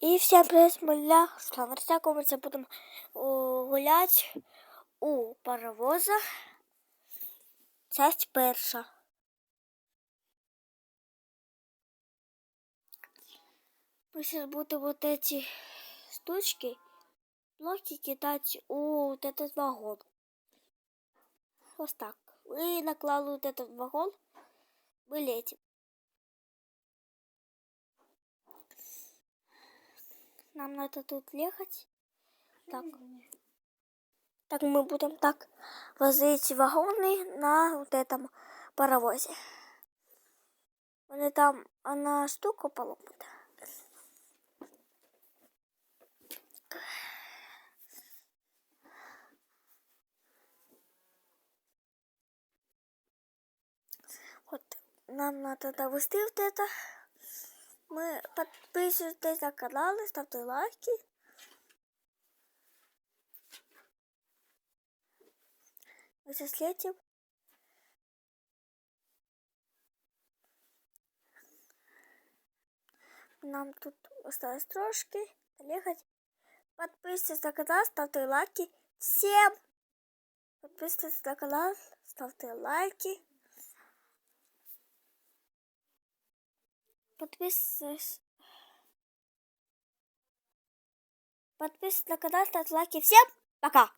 І всім привіт, моя що на всякому це будемо гуляти у паровоза. Часть перша. Мы сейчас будем вот эти штучки, блоки кидать у вот этот вагон. Вот так. И наклали вот этот вагон, мы летим. Нам надо тут ехать. Так. Так мы будем так возить вагоны на вот этом паровозе. Вони там одна штука поломана. Вот нам надо довести вот это. Мы подписывайтесь на канал, ставьте лайки. Мы сейчас летим. Нам тут осталось трошки доехать. Подписывайтесь на канал, ставьте лайки. Всем подписывайтесь на канал, ставьте лайки. Подписывайтесь. Подписывайтесь на канал, ставьте лайки. Всем пока!